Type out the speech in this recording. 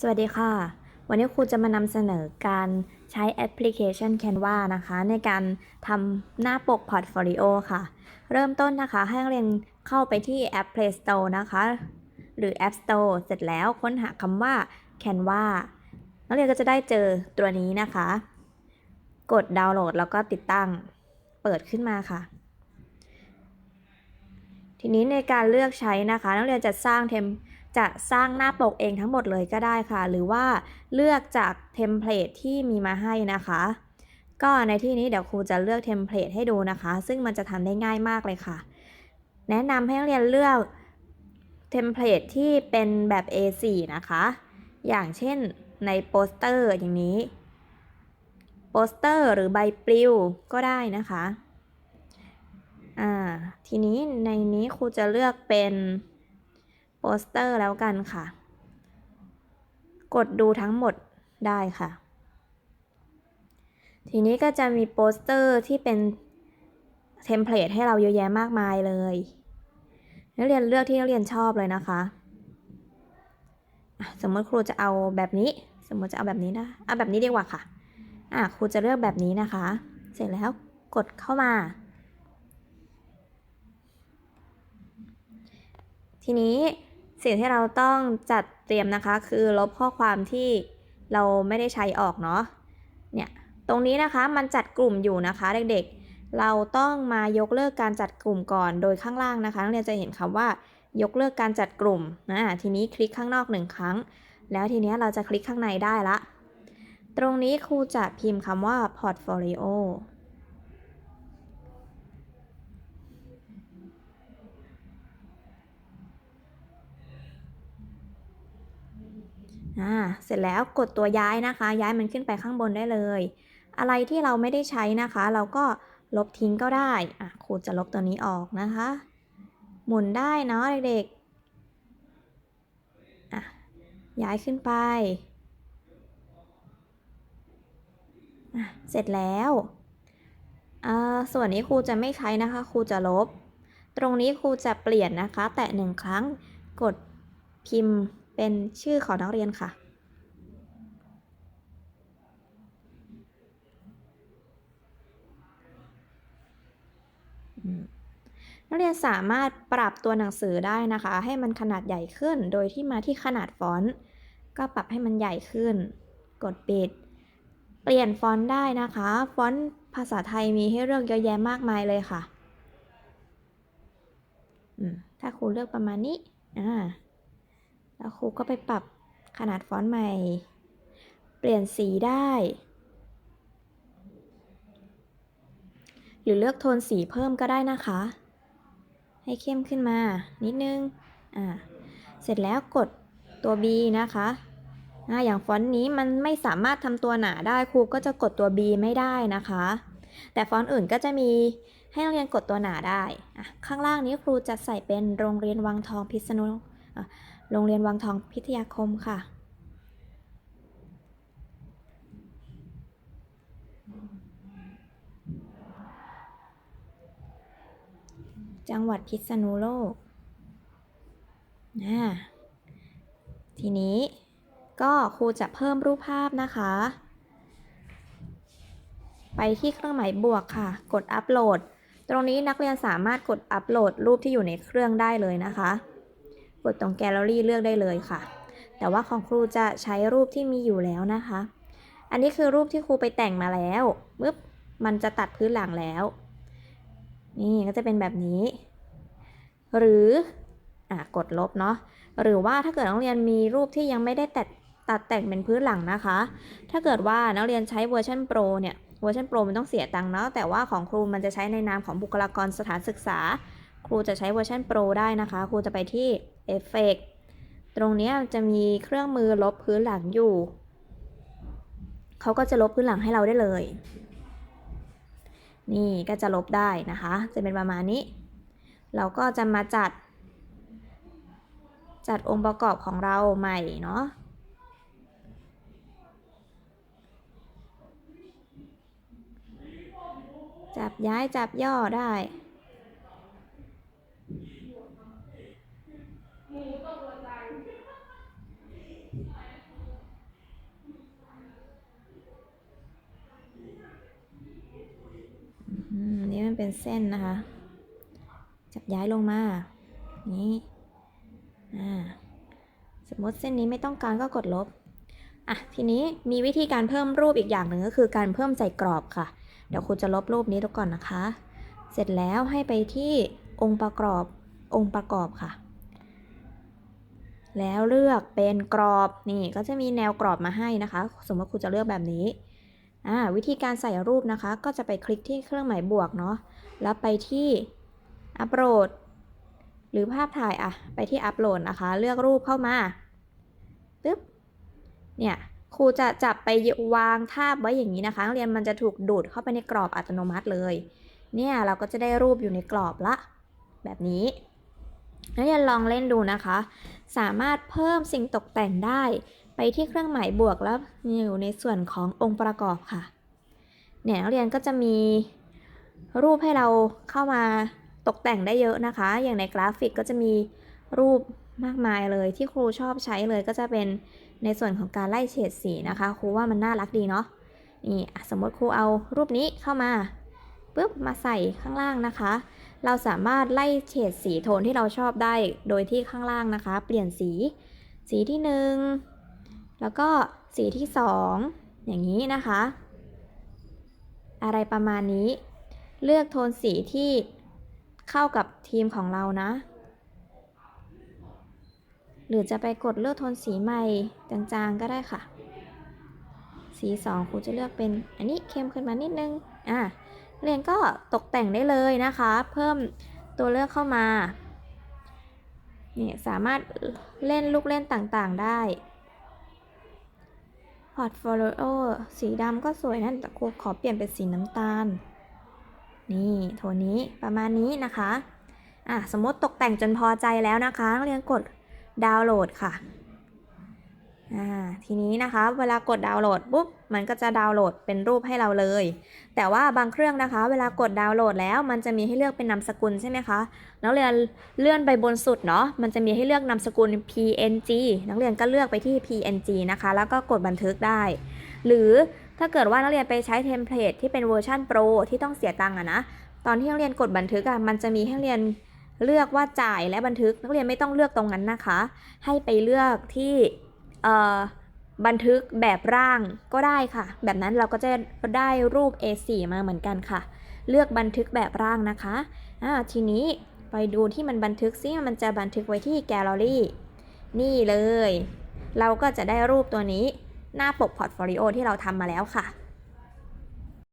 สวัสดีค่ะ วันนี้ครูจะมานำเสนอการใช้แอปพลิเคชัน Canva นะคะ ในการทำหน้าปกพอร์ตโฟลิโอค่ะ เริ่มต้นนะคะ ให้นักเรียนเข้าไปที่แอป Play Store นะคะ หรือ App Store เสร็จแล้วค้นหาคำว่า Canva นักเรียนก็จะได้เจอตัวนี้นะคะ กดดาวน์โหลดแล้วก็ติดตั้งเปิดขึ้นมาค่ะ ทีนี้ในการเลือกใช้นะคะ นักเรียนจะสร้างเทม จะสร้างหน้าปกเองทั้งหมดเลยก็ได้ค่ะ หรือว่าเลือกจากเทมเพลตที่มีมาให้นะคะ ก็ในที่นี้เดี๋ยวครูจะเลือกเทมเพลตให้ดูนะคะ ซึ่งมันจะทำได้ง่ายมากเลยค่ะ แนะนำให้นักเรียนเลือกเทมเพลตที่เป็นแบบ A4 นะคะ อย่างเช่นในโปสเตอร์อย่างนี้ โปสเตอร์หรือใบปลิวก็ได้นะคะ อ่า ทีนี้ในนี้ครูจะเลือกเป็น โปสเตอร์แล้วกันค่ะ กดดูทั้งหมดได้ค่ะ ทีนี้ก็จะมีโปสเตอร์ที่เป็นเทมเพลตให้เราเยอะแยะมากมายเลยนักเรียนเลือกที่นักเรียนชอบเลยนะคะ สมมติครูจะเอาแบบนี้ สมมติจะเอาแบบนี้นะเอาแบบนี้ดีกว่าค่ะอะครูจะเลือกแบบนี้นะคะ เสร็จแล้วกดเข้ามา ทีนี้ สิ่งที่เราต้องจัดเตรียมนะคะ คือลบข้อความที่เราไม่ได้ใช้ออกเนาะ เนี่ย ตรงนี้นะคะมันจัดกลุ่มอยู่นะคะเด็กๆ เราต้องมายกเลิกการจัดกลุ่มก่อน โดยข้างล่างนะคะนักเรียนจะเห็นคำว่ายกเลิกการจัดกลุ่มนะทีนี้คลิกข้างนอกหนึ่งครั้ง แล้วทีนี้เราจะคลิกข้างในได้ละ ตรงนี้ครูจะพิมพ์คำว่า portfolio อ่าเสร็จแล้วกดตัวย้ายนะคะ ย้ายมันขึ้นไปข้างบนได้เลย อะไรที่เราไม่ได้ใช้นะคะ เราก็ลบทิ้งก็ได้อะครูจะลบตัวนี้ออกนะคะ หมุนได้เนาะเด็กๆอะย้ายขึ้นไปอะเสร็จแล้วอ่าส่วนนี้ครูจะไม่ใช้นะคะครูจะลบ ตรงนี้ครูจะเปลี่ยนนะคะ แตะหนึ่งครั้งกดพิมพ์ เป็นชื่อของนักเรียนค่ะ นักเรียนสามารถปรับตัวหนังสือได้นะคะ ให้มันขนาดใหญ่ขึ้น โดยที่มาที่ขนาดฟอนต์ก็ปรับให้มันใหญ่ขึ้น กดปิด เปลี่ยนฟอนต์ได้นะคะ ฟอนต์ภาษาไทยมีให้เลือกเยอะแยะมากมายเลยค่ะ ถ้าครูเลือกประมาณนี้ อ่า แล้วครูก็ไปปรับขนาดฟอนต์ใหม่ เปลี่ยนสีได้ หรือเลือกโทนสีเพิ่มก็ได้นะคะ ให้เข้มขึ้นมา นิดนึง อ่า เสร็จแล้วกดตัว B นะคะอ่าอย่างฟอนต์นี้มันไม่สามารถทำตัวหนาได้ครูก็จะกดตัว B ไม่ได้นะคะ แต่ฟอนต์อื่นก็จะมีให้นักเรียนกดตัวหนาได้ ข้างล่างนี้ครูจะใส่เป็นโรงเรียนวังทองพิษณุ โรงเรียนวังทองพิทยาคมค่ะ จังหวัดพิษณุโลกนะทีนี้ก็ครูจะเพิ่มรูปภาพนะคะ ไปที่เครื่องหมายบวกค่ะ กดอัปโหลด ตรงนี้นักเรียนสามารถกดอัปโหลดรูปที่อยู่ในเครื่องได้เลยนะคะ กดตรงแกลเลอรี่เลือกได้เลยค่ะ แต่ว่าของครูจะใช้รูปที่มีอยู่แล้วนะคะ อันนี้คือรูปที่ครูไปแต่งมาแล้วปึ๊บมันจะตัดพื้นหลังแล้ว นี่ก็จะเป็นแบบนี้ หรืออะกดลบเนาะหรือว่าถ้าเกิดนักเรียนมีรูปที่ยังไม่ได้ตัดตัดแต่งเป็นพื้นหลังนะคะ ถ้าเกิดว่านักเรียนใช้เวอร์ชันโปรเนี่ยเวอร์ชันโปรมันต้องเสียตังค์เนาะแต่ว่าของครูมันจะใช้ในนามของบุคลากรสถานศึกษา ครูจะใช้เวอร์ชันโปรได้นะคะ ครูจะไปที่ เอฟเฟกตรงนี้จะมีเครื่องมือลบพื้นหลังอยู่ เขาก็จะลบพื้นหลังให้เราได้เลย นี่ก็จะลบได้นะคะ จะเป็นประมาณนี้ เราก็จะมาจัด จัดองค์ประกอบของเราใหม่เนาะจับย้ายจับย่อได้ มันเป็นเส้นนะคะ จับย้ายลงมา นี้ อ่า สมมติเส้นนี้ไม่ต้องการก็กดลบ อะ ทีนี้มีวิธีการเพิ่มรูปอีกอย่างหนึ่งก็คือการเพิ่มใส่กรอบค่ะ เดี๋ยวครูจะลบรูปนี้ทุกก่อนนะคะ เสร็จแล้วให้ไปที่องค์ประกอบ องค์ประกอบค่ะ แล้วเลือกเป็นกรอบ นี่ก็จะมีแนวกรอบมาให้นะคะ สมมติครูจะเลือกแบบนี้ อ่าวิธีการใส่รูปนะคะ ก็จะไปคลิกที่เครื่องหมายบวกเนาะแล้วไปที่อัปโหลดหรือภาพถ่ายอะไปที่อัปโหลดนะคะ เลือกรูปเข้ามาปึ๊บเนี่ยครูจะจับไปวางทาบไว้อย่างนี้นะคะนักเรียนมันจะถูกดูดเข้าไปในกรอบอัตโนมัติเลย เนี่ยเราก็จะได้รูปอยู่ในกรอบละ แบบนี้นักเรียนลองเล่นดูนะคะ สามารถเพิ่มสิ่งตกแต่งได้ ไปที่เครื่องหมายบวกแล้วอยู่ในส่วนขององค์ประกอบค่ะ เนี่ยนักเรียนก็จะมีรูปให้เราเข้ามาตกแต่งได้เยอะนะคะ อย่างในกราฟิกก็จะมีรูปมากมายเลยที่ครูชอบใช้เลยก็จะเป็นในส่วนของการไล่เฉดสีนะคะ ครูว่ามันน่ารักดีเนาะนี่สมมติครูเอารูปนี้เข้ามาปุ๊บมาใส่ข้างล่างนะคะ เราสามารถไล่เฉดสีโทนที่เราชอบได้โดยที่ข้างล่างนะคะ เปลี่ยนสี สีที่หนึ่ง แล้วก็สีที่สองอย่างนี้นะคะ อะไรประมาณนี้ เลือกโทนสีที่เข้ากับทีมของเรานะ หรือจะไปกดเลือกโทนสีใหม่จางๆก็ได้ค่ะ สีสองครูจะเลือกเป็นอันนี้เข้มขึ้นมานิดนึง อะเรียนก็ตกแต่งได้เลยนะคะ เพิ่มตัวเลือกเข้ามาเนี่ยสามารถเล่นลูกเล่นต่างๆได้ พอร์ตโฟลิโอสีดำก็สวยนะแต่ครูขอเปลี่ยนเป็นสีน้ำตาล นี่โทนนี้ประมาณนี้นะคะอะสมมติตกแต่งจนพอใจแล้วนะคะนักเรียนกดดาวน์โหลดค่ะ ทีนี้นะคะเวลากดดาวน์โหลดปุ๊บมันก็จะดาวน์โหลดเป็นรูปให้เราเลย แต่ว่าบางเครื่องนะคะ เวลากดดาวน์โหลดแล้วมันจะมีให้เลือกเป็นนามสกุลใช่ไหมคะนักเรียนเลื่อนไปบนสุดเนาะมันจะมีให้เลือกนามสกุล PNG นักเรียนก็เลือกไปที่ PNG นะคะ แล้วก็กดบันทึกได้ หรือถ้าเกิดว่านักเรียนไปใช้เทมเพลตที่เป็นเวอร์ชันโปรที่ต้องเสียตังค์อะนะตอนที่นักเรียนกดบันทึกอะมันจะมีให้เรียนเลือกว่าจ่ายและบันทึกนักเรียนไม่ต้องเลือกตรงนั้นนะคะ ให้ไปเลือกที่ บันทึกแบบร่างก็ได้ค่ะ แบบนั้นเราก็จะได้รูป A4 มาเหมือนกันค่ะ เลือกบันทึกแบบร่างนะคะทีนี้ไปดูที่มันบันทึกซิมันจะบันทึกไว้ที่แกลเลอรี่นี่เลย เราก็จะได้รูปตัวนี้หน้าปกพอร์ตโฟลิโอที่เราทำมาแล้วค่ะ